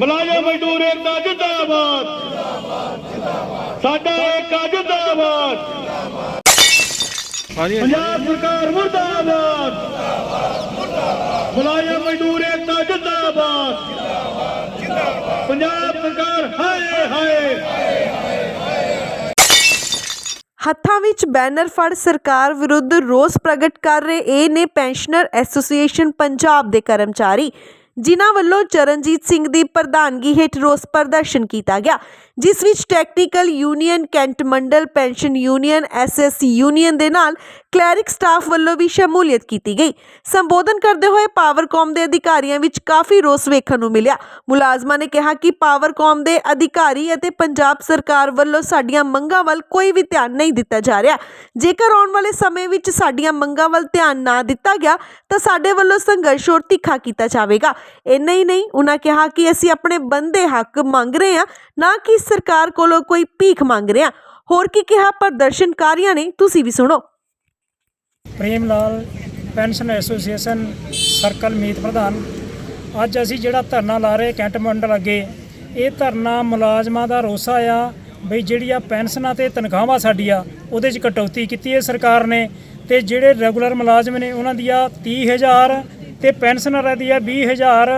ਮੁਲਾਜ਼ਮ ਮਜ਼ਦੂਰ ਏਕਤਾ ਜਿੰਦਾਬਾਦ। ਸਾਡਾ ਏਕਾ ਜਿੰਦਾਬਾਦ। ਪੰਜਾਬ ਸਰਕਾਰ ਮੁਰਦਾਬਾਦ। ਮੁਲਾਜ਼ਮ ਮਜ਼ਦੂਰ ਏਕਤਾ ਜਿੰਦਾਬਾਦ। ਪੰਜਾਬ ਸਰਕਾਰ ਹਾਏ ਹਾਏ। ਹੱਥਾਂ ਵਿੱਚ ਬੈਨਰ ਫੜ ਸਰਕਾਰ ਵਿਰੁੱਧ ਰੋਸ ਪ੍ਰਗਟ ਕਰ ਰਹੇ ਇਹ ਨੇ ਪੈਨਸ਼ਨਰ ਐਸੋਸੀਏਸ਼ਨ ਪੰਜਾਬ ਦੇ ਕਰਮਚਾਰੀ। ਜਿਨ੍ਹਾਂ ਵੱਲੋਂ ਚਰਨਜੀਤ ਸਿੰਘ ਦੀ ਪ੍ਰਧਾਨਗੀ ਹੇਠ ਰੋਸ ਪ੍ਰਦਰਸ਼ਨ ਕੀਤਾ ਗਿਆ, ਜਿਸ ਵਿੱਚ ਟੈਕਨੀਕਲ ਯੂਨੀਅਨ, ਕੈਂਟ ਮੰਡਲ, ਪੈਨਸ਼ਨ ਯੂਨੀਅਨ ਐਸਐਸ ਯੂਨੀਅਨ ਦੇ ਨਾਲ ਕਲੈਰਿਕ ਸਟਾਫ ਵੱਲੋਂ ਵੀ ਸ਼ਮੂਲੀਅਤ ਕੀਤੀ ਗਈ। ਸੰਬੋਧਨ ਕਰਦੇ ਹੋਏ ਪਾਵਰਕਾਮ ਦੇ ਅਧਿਕਾਰੀਆਂ ਵਿੱਚ ਕਾਫੀ ਰੋਸ ਵੇਖਣ ਨੂੰ ਮਿਲਿਆ। ਮੁਲਾਜ਼ਮਾਂ ਨੇ ਕਿਹਾ ਕਿ ਪਾਵਰਕਾਮ ਦੇ ਅਧਿਕਾਰੀ ਅਤੇ ਪੰਜਾਬ ਸਰਕਾਰ ਵੱਲੋਂ ਸਾਡੀਆਂ ਮੰਗਾਂ ਵੱਲ ਕੋਈ ਵੀ ਧਿਆਨ ਨਹੀਂ ਦਿੱਤਾ ਜਾ ਰਿਹਾ। ਜੇਕਰ ਆਉਣ ਵਾਲੇ ਸਮੇਂ ਵਿੱਚ ਸਾਡੀਆਂ ਮੰਗਾਂ ਵੱਲ ਧਿਆਨ ਨਾ ਦਿੱਤਾ ਗਿਆ, ਤਾਂ ਸਾਡੇ ਵੱਲੋਂ ਸੰਘਰਸ਼ ਹੋਰ ਤਿੱਖਾ ਕੀਤਾ ਜਾਵੇਗਾ। ਇੰਨਾ ਹੀ ਨਹੀਂ, ਉਹਨਾਂ ਕਿਹਾ ਕਿ ਅਸੀਂ ਆਪਣੇ ਬੰਦੇ ਹੱਕ ਮੰਗ ਰਹੇ ਹਾਂ, ਨਾ ਕਿ ਸਰਕਾਰ ਕੋਲੋਂ ਕੋਈ ਭੀਖ ਮੰਗ ਰਹੇ ਹਾਂ। ਹੋਰ ਕੀ ਕਿਹਾ ਪ੍ਰਦਰਸ਼ਨਕਾਰੀਆਂ ਨੇ, ਤੁਸੀਂ ਵੀ ਸੁਣੋ। Prem Lal pension association circle ਮੀਤ ਪ੍ਰਧਾਨ, ਅੱਜ ਅਸੀਂ ਜਿਹੜਾ ਧਰਨਾ ਲਾ ਰਹੇ ਕੈਂਟ ਮੰਡਲ ਅੱਗੇ, ਇਹ ਧਰਨਾ ਮੁਲਾਜ਼ਮਾਂ ਦਾ ਰੋਸਾ ਆ, ਬਈ ਜਿਹੜੀ ਆ ਪੈਨਸ਼ਨਾਂ ਤੇ ਤਨਖਾਹਾਂ ਸਾਡੀਆਂ, ਉਹਦੇ 'ਚ ਕਟੌਤੀ ਕੀਤੀ ਹੈ ਸਰਕਾਰ ਨੇ, ਤੇ ਜਿਹੜੇ ਰੈਗੂਲਰ ਮੁਲਾਜ਼ਮ ਨੇ, ਉਹਨਾਂ ਦੀਆਂ 30000 ਤੇ ਪੈਨਸ਼ਨਰਾਂ ਦੀਆਂ 20000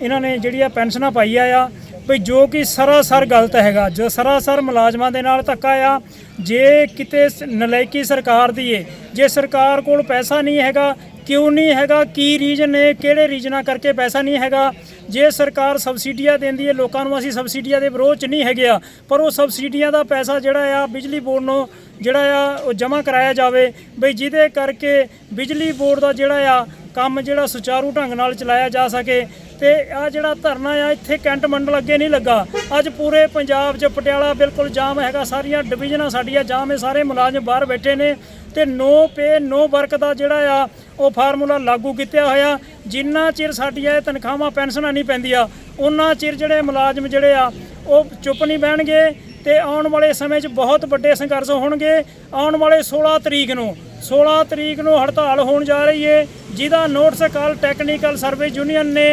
ਇਹਨਾਂ ਨੇ ਜਿਹੜੀ ਆ ਪੈਨਸ਼ਨਾਂ ਪਾਈਆਂ ਆ ਬਈ ਜੋ ਕਿ ਸਰਾਸਰ ਗਲਤ ਹੈਗਾ। ਜੋ ਸਰਾਸਰ ਮੁਲਾਜ਼ਮਾਂ ਦੇ ਨਾਲ ਧੱਕਾ ਆ, ਜੇ ਕਿਤੇ ਨਲਾਇਕੀ ਸਰਕਾਰ ਦੀ ਏ, ਜੇ ਸਰਕਾਰ ਕੋਲ ਪੈਸਾ ਨਹੀਂ ਹੈਗਾ, ਕਿਉਂ ਨਹੀਂ ਹੈਗਾ, ਕੀ ਰੀਜਨ ਨੇ, ਕਿਹੜੇ ਰੀਜਨਾਂ ਕਰਕੇ ਪੈਸਾ ਨਹੀਂ ਹੈਗਾ? ਜੇ ਸਰਕਾਰ ਸਬਸਿਡੀਆਂ ਦਿੰਦੀ ਹੈ ਲੋਕਾਂ ਨੂੰ ਅਸੀਂ ਸਬਸਿਡੀਆਂ ਦੇ ਵਿਰੋਧ ਚ ਨਹੀਂ ਹੈਗੇ ਆ, ਪਰ ਉਹ ਸਬਸਿਡੀਆਂ ਦਾ ਪੈਸਾ ਜਿਹੜਾ ਆ, ਬਿਜਲੀ ਬੋਰਡ ਨੂੰ ਜਿਹੜਾ ਆ, ਉਹ ਜਮ੍ਹਾਂ ਕਰਾਇਆ ਜਾਵੇ ਬਈ ਜਿਹਦੇ ਕਰਕੇ ਬਿਜਲੀ ਬੋਰਡ ਦਾ ਜਿਹੜਾ ਆ ਕੰਮ ਜਿਹੜਾ ਸੁਚਾਰੂ ਢੰਗ ਨਾਲ ਚਲਾਇਆ ਜਾ ਸਕੇ ਤੇ ਆ ਜਿਹੜਾ ਧਰਨਾ ਆ, ਇੱਥੇ ਕੈਂਟ ਮੰਡਲ ਅੱਗੇ ਨਹੀਂ ਲੱਗਾ। ਅੱਜ ਪੂਰੇ ਪੰਜਾਬ 'ਚ ਪਟਿਆਲਾ ਬਿਲਕੁਲ ਜਾਮ ਹੈਗਾ, ਸਾਰੀਆਂ ਡਿਵੀਜ਼ਨਾਂ ਸਾਡੀਆਂ ਜਾਮ ਹੈ ਸਾਰੇ ਮੁਲਾਜ਼ਮ ਬਾਹਰ ਬੈਠੇ ਨੇ ਤੇ ਨੋ ਪੇ, ਨੋ ਵਰਕ ਦਾ ਜਿਹੜਾ ਆ, ਉਹ ਫਾਰਮੂਲਾ ਲਾਗੂ ਕੀਤਾ ਹੋਇਆ। ਜਿੰਨਾ ਚਿਰ ਸਾਡੀਆਂ ਇਹ ਤਨਖਾਹਾਂ ਪੈਨਸ਼ਨਾਂ ਨਹੀਂ ਪੈਂਦੀਆਂ ਉਹਨਾਂ ਚਿਰ ਜਿਹੜੇ ਮੁਲਾਜ਼ਮ ਜਿਹੜੇ ਆ, ਉਹ ਚੁੱਪ ਨਹੀਂ ਬਹਿਣਗੇ ਤੇ ਆਉਣ ਵਾਲੇ ਸਮੇਂ 'ਚ ਬਹੁਤ ਵੱਡੇ ਸੰਘਰਸ਼ ਹੋਣਗੇ। ਆਉਣ ਵਾਲੇ 16 ਤਰੀਕ ਨੂੰ 16 ਤਰੀਕ ਨੂੰ ਹੜਤਾਲ ਹੋਣ ਜਾ ਰਹੀ ਹੈ ਜਿਹਦਾ ਨੋਟਿਸ ਕੱਲ ਟੈਕਨੀਕਲ ਸਰਵਿਸ ਯੂਨੀਅਨ ਨੇ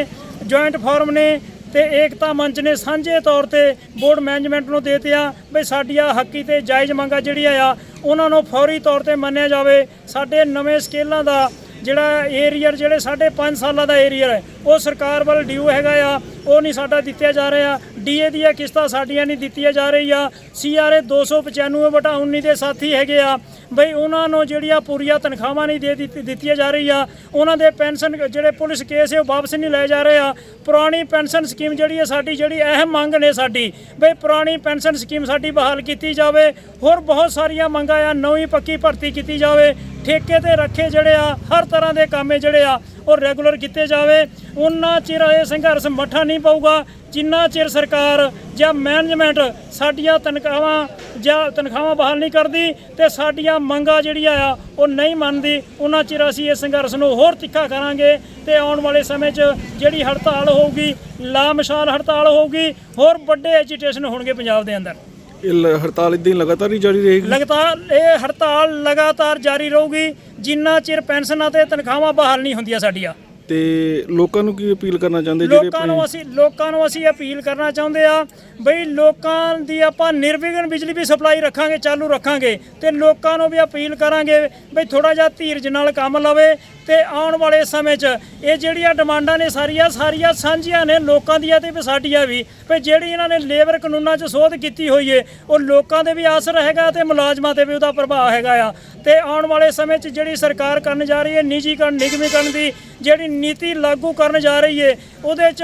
ਜੁਆਇੰਟ ਫੋਰਮ ਨੇ ਤੇ ਏਕਤਾ ਮੰਚ ਨੇ ਸਾਂਝੇ ਤੌਰ ਤੇ ਬੋਰਡ ਮੈਨੇਜਮੈਂਟ ਨੂੰ ਦੇ ਦਿੱਤੀਆਂ ਵੀ ਸਾਡੀਆਂ ਹੱਕੀ ਤੇ ਜਾਇਜ਼ ਮੰਗਾਂ ਜਿਹੜੀਆਂ ਆ, ਉਹਨਾਂ ਨੂੰ ਫੌਰੀ ਤੌਰ ਤੇ ਮੰਨਿਆ ਜਾਵੇ, ਸਾਡੇ ਨਵੇਂ ਸਕੇਲਾਂ ਦਾ ਜਿਹੜਾ ਏਰੀਅਰ ਜਿਹੜੇ ਸਾਢੇ ਪੰਜ ਸਾਲਾਂ ਦਾ ਏਰੀਅਰ ਹੈ, ਉਹ ਸਰਕਾਰ ਵੱਲ ਡਿਊ ਹੈਗਾ ਆ, ਉਹ ਨਹੀਂ ਸਾਡਾ ਦਿੱਤਿਆ ਜਾ ਰਿਹਾ। ਡੀਏ ਦੀਆਂ ਕਿਸ਼ਤਾਂ ਸਾਡੀਆਂ ਨਹੀਂ ਦਿੱਤੀਆਂ ਜਾ ਰਹੀ ਆ ਸੀਆਰਏ 295 ਬਟਾ 19 ਦੇ ਸਾਥੀ ਹੈਗੇ ਆ। ਬਈ ਉਹਨਾਂ ਨੂੰ ਜਿਹੜੀਆਂ ਪੂਰੀਆਂ ਤਨਖਾਹਾਂ ਨਹੀਂ ਦੇ ਦਿੱਤੀ- ਦਿੱਤੀਆਂ ਜਾ ਰਹੀ ਆ ਉਹਨਾਂ ਦੇ ਪੈਨਸ਼ਨ ਜਿਹੜੇ ਪੁਲਿਸ ਕੇਸ ਹੈ, ਉਹ ਵਾਪਸ ਨਹੀਂ ਲਏ ਜਾ ਰਹੇ ਆ। ਪੁਰਾਣੀ ਪੈਨਸ਼ਨ ਸਕੀਮ ਜਿਹੜੀ ਹੈ, ਸਾਡੀ ਜਿਹੜੀ ਅਹਿਮ ਮੰਗ ਨੇ ਸਾਡੀ, ਬਈ ਪੁਰਾਣੀ ਪੈਨਸ਼ਨ ਸਕੀਮ ਸਾਡੀ ਬਹਾਲ ਕੀਤੀ ਜਾਵੇ। ਹੋਰ ਬਹੁਤ ਸਾਰੀਆਂ ਮੰਗਾਂ ਆ, ਨਵੀਂ ਪੱਕੀ ਭਰਤੀ ਕੀਤੀ ਜਾਵੇ। ਠੇਕੇ ਤੇ ਰੱਖੇ ਜਿਹੜੇ ਆ, ਹਰ ਤਰ੍ਹਾਂ ਦੇ ਕੰਮੇ ਜਿਹੜੇ ਆ, ਉਹ ਰੈਗੂਲਰ ਕੀਤੇ ਜਾਵੇ। ਉਹਨਾਂ ਚਿਰ ਇਹ ਸੰਘਰਸ਼ ਮੱਠਾ ਨਹੀਂ ਪਊਗਾ। ਜਿੰਨਾ ਚਿਰ ਸਰਕਾਰ ਜਾਂ ਮੈਨੇਜਮੈਂਟ ਸਾਡੀਆਂ ਤਨਖਾਹਾਂ ਜਾਂ ਤਨਖਾਹਾਂ ਬਹਾਲ ਨਹੀਂ ਕਰਦੀ ਤੇ ਸਾਡੀਆਂ ਮੰਗਾਂ ਜਿਹੜੀਆਂ ਆ, ਉਹ ਨਹੀਂ ਮੰਨਦੀ ਉਹਨਾਂ ਚਿਰ ਅਸੀਂ ਇਸ ਸੰਘਰਸ਼ ਨੂੰ ਹੋਰ ਤਿੱਖਾ ਕਰਾਂਗੇ ਤੇ ਆਉਣ ਵਾਲੇ ਸਮੇਂ 'ਚ ਜਿਹੜੀ ਹੜਤਾਲ ਹੋਊਗੀ, ਲਾਮਸ਼ਾਲ ਹੜਤਾਲ ਹੋਊਗੀ, ਹੋਰ ਵੱਡੇ ਐਜੀਟੇਸ਼ਨ ਹੋਣਗੇ ਪੰਜਾਬ ਦੇ ਅੰਦਰ। ਇਹ ਲ- ਹੜਤਾਲ ਇਦਾਂ ਹੀ ਲਗਾਤਾਰ ਹੀ ਜਾਰੀ ਰਹੇਗੀ? ਲਗਾਤਾਰ ਇਹ ਹੜਤਾਲ ਲਗਾਤਾਰ ਜਾਰੀ ਰਹੂਗੀ। ਜਿੰਨਾ ਚਿਰ ਪੈਨਸ਼ਨਾਂ ਤੇ ਤਨਖਾਹਾਂ ਬਹਾਲ ਨਹੀਂ ਹੁੰਦੀਆਂ ਸਾਡੀਆਂ। ਤੇ ਲੋਕਾਂ ਨੂੰ ਕੀ ਅਪੀਲ ਕਰਨਾ ਚਾਹੁੰਦੇ ਜਿਹੜੇ ਲੋਕਾਂ ਨੂੰ ਅਸੀਂ ਲੋਕਾਂ ਨੂੰ ਅਸੀਂ ਅਪੀਲ ਕਰਨਾ ਚਾਹੁੰਦੇ ਆ ਬਈ ਲੋਕਾਂ ਦੀ ਆਪਾਂ ਨਿਰਵਿਘਨ ਬਿਜਲੀ ਵੀ ਸਪਲਾਈ ਰੱਖਾਂਗੇ ਚਾਲੂ ਰੱਖਾਂਗੇ ਤੇ ਲੋਕਾਂ ਨੂੰ ਵੀ ਅਪੀਲ ਕਰਾਂਗੇ ਬਈ ਥੋੜਾ ਜਿਹਾ ਧੀਰਜ ਨਾਲ ਕੰਮ ਲਵੇ ਤੇ ਆਉਣ ਵਾਲੇ ਸਮੇਂ 'ਚ ਇਹ ਜਿਹੜੀਆਂ ਡਿਮਾਂਡਾਂ ਨੇ ਸਾਰੀਆਂ ਸਾਰੀਆਂ ਸਾਂਝੀਆਂ ਨੇ ਲੋਕਾਂ ਦੀਆਂ ਤੇ ਵੀ ਸਾਡੀਆਂ ਵੀ ਵੀ ਜਿਹੜੀ ਇਹਨਾਂ ਨੇ ਲੇਬਰ ਕਾਨੂੰਨਾਂ 'ਚ ਸੋਧ ਕੀਤੀ ਹੋਈ ਏ ਉਹ ਲੋਕਾਂ ਦੇ ਵੀ ਅਸਰ ਹੈਗਾ ਤੇ ਮੁਲਾਜ਼ਮਾਂ ਤੇ ਵੀ ਉਹਦਾ ਪ੍ਰਭਾਵ ਹੈਗਾ ਆ। ਤੇ ਆਉਣ ਵਾਲੇ ਸਮੇਂ 'ਚ ਜਿਹੜੀ ਸਰਕਾਰ ਕਰਨ ਜਾ ਰਹੀ ਹੈ ਨਿੱਜੀਕਰਨ ਨਿਗਮੀਕਰਨ ਦੀ ਜਿਹੜੀ ਨੀਤੀ ਲਾਗੂ ਕਰਨ ਜਾ ਰਹੀ ਏ, ਉਹਦੇ 'ਚ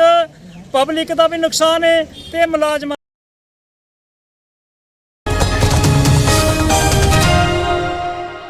ਪਬਲਿਕ ਦਾ ਵੀ ਨੁਕਸਾਨ ਹੈ ਤੇ ਮੁਲਾਜ਼ਮਾਂ